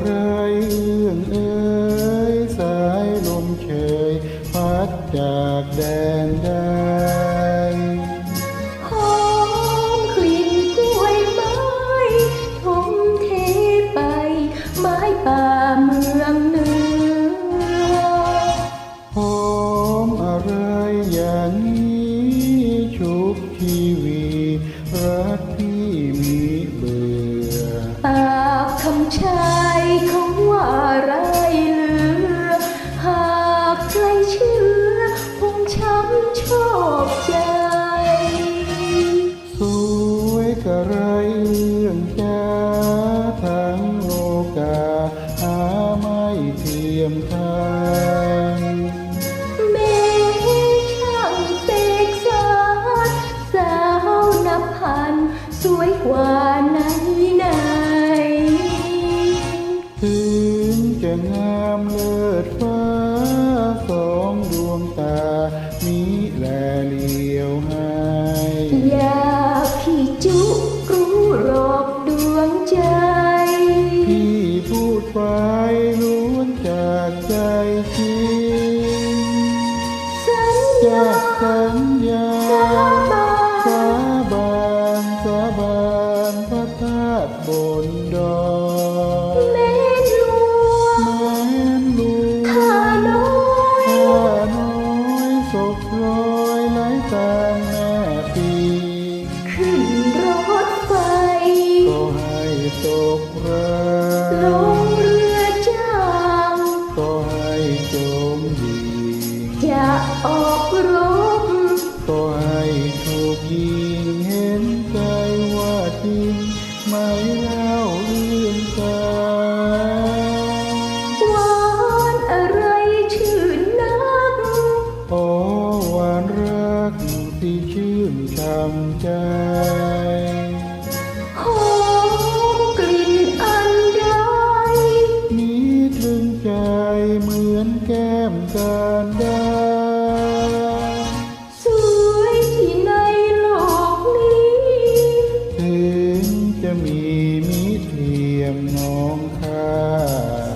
ไรเอื่องเอ่ยสายลมเชยพัดจากแดนใดหอมกลิ่นกล้วยไม้ทมเทไป ไม้ป่าเมืองเหนือหอมอะไรอย่างนี้ชุบชีวีรักพี่มีเบื่อปากคำชา ใครเชื่อคงช้ำชอบใจ สวยกะไรเรื่องจ้าทั้งโลกา หาไม่เทียมทานเมช่างเสกสารสาวนับพัน สวยกว่าไหนไหนถึงจะงามเลิศฟ้า ล้วนจากใจจริงสัญจาญากสัญญาสาบาสานบานสาบานพระธาตุบนดอยแม่หลวงแม้นลูข้าน้อยข้าน้อยศพลอยไหลตามแม่ปีขึ้นรถไฟก็ให้ตกเรืล เล่าเรื่องกาหวานอะไรชื่อนักโอ้หวานรักที่ชื่นช่ำใจ เทียมน้องค่า